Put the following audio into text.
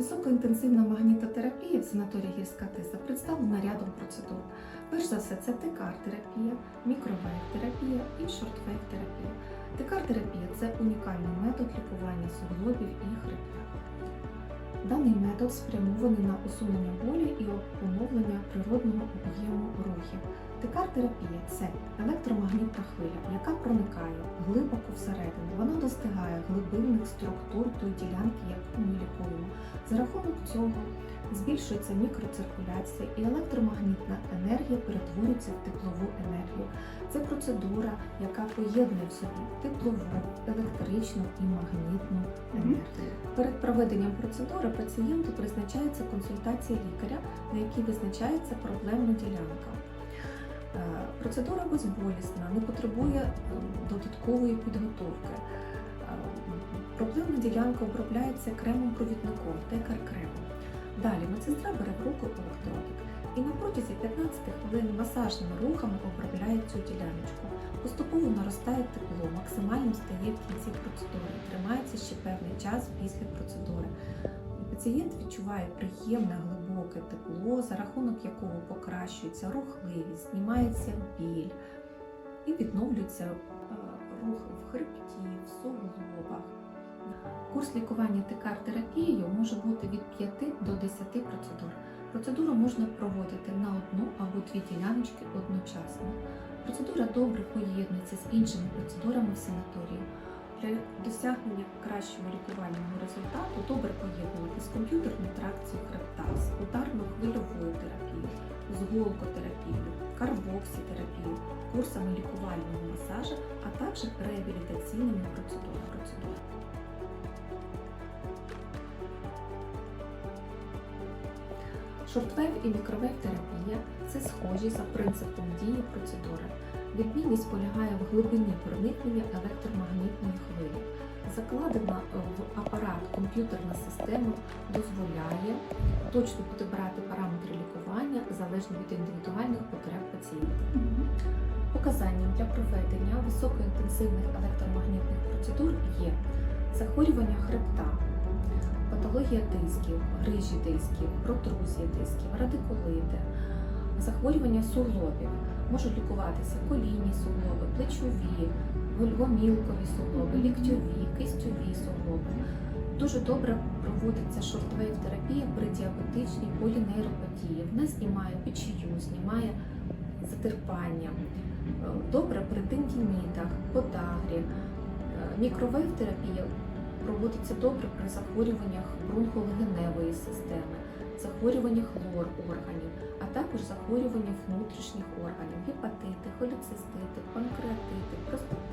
Високоінтенсивна магнітотерапія в санаторії Гірська Тиса представлена рядом процедур. Перш за все, це тикар-терапія, мікровейв-терапія і шортвейв-терапія. ТКАР-терапія це унікальний метод лікування суглобів і хребта. Даний метод спрямований на усунення болі і поновлення природного об'єму рухів. ТКАР-терапія це електромагнітна хвиля, яка проникає глибоко всередину. Вона достигає глибинних структур тої ділянки, яку ми лікуємо. За рахунок цього збільшується мікроциркуляція і електромагнітна енергія перетворюється в теплову енергію. Це процедура, яка поєднує в собі теплову, електричну і магнітну енергію. Перед проведенням процедури пацієнту призначається консультація лікаря, на якій визначається проблемна ділянка. Е, Процедура безболісна, не потребує е, додаткової підготовки. Е, Проблемна ділянка обробляється кремом-провідником, текар-кремом. Далі медсестра бере в руку електродик і на протязі 15 хвилин масажними рухами обробляє цю діляночку. Поступово наростає тепло, максимальним стає в кінці процедури, тримається ще певний час після процедури. Пацієнт відчуває приємне глибоке тепло, за рахунок якого покращується рухливість, знімається біль і відновлюється е, рух в хребті. Курс лікування ТКАР-терапією може бути від 5 до 10 процедур. Процедуру можна проводити на одну або дві діляночки одночасно. Процедура добре поєднується з іншими процедурами в санаторії. Для досягнення кращого лікувального результату добре поєднувати з комп'ютерною тракцією хребта, з ударно-хвильовою терапією, з голкотерапією, карбоксітерапією, курсами лікувального масажу, а також реабілітаційними процедурами. Шортвейв і мікровейв терапія це схожі за принципом дії процедури. Відмінність полягає в глибині проникнення електромагнітної хвилі. Закладена в апарат комп'ютерна система дозволяє точно підібрати параметри лікування залежно від індивідуальних потреб пацієнта. Показанням для проведення високоінтенсивних електромагнітних процедур є захворювання хребта, патологія дисків, грижі дисків, протрузія дисків, радикулити, захворювання суглобів. Можуть лікуватися колінні суглоби, плечові, гомілкові суглоби, ліктьові, кистьові суглоби. Дуже добре проводиться шортвейв терапія при діабетичній полінейропатії. Вона знімає печію, знімає затерпання. Е, Добре при тендінітах, подагрі. Е, Мікровейв терапія проводиться добре при захворюваннях бронхолегеневої системи, захворюваннях лор органів, а також захворюваннях внутрішніх органів, гепатити, холіцистити, панкреатити, простати.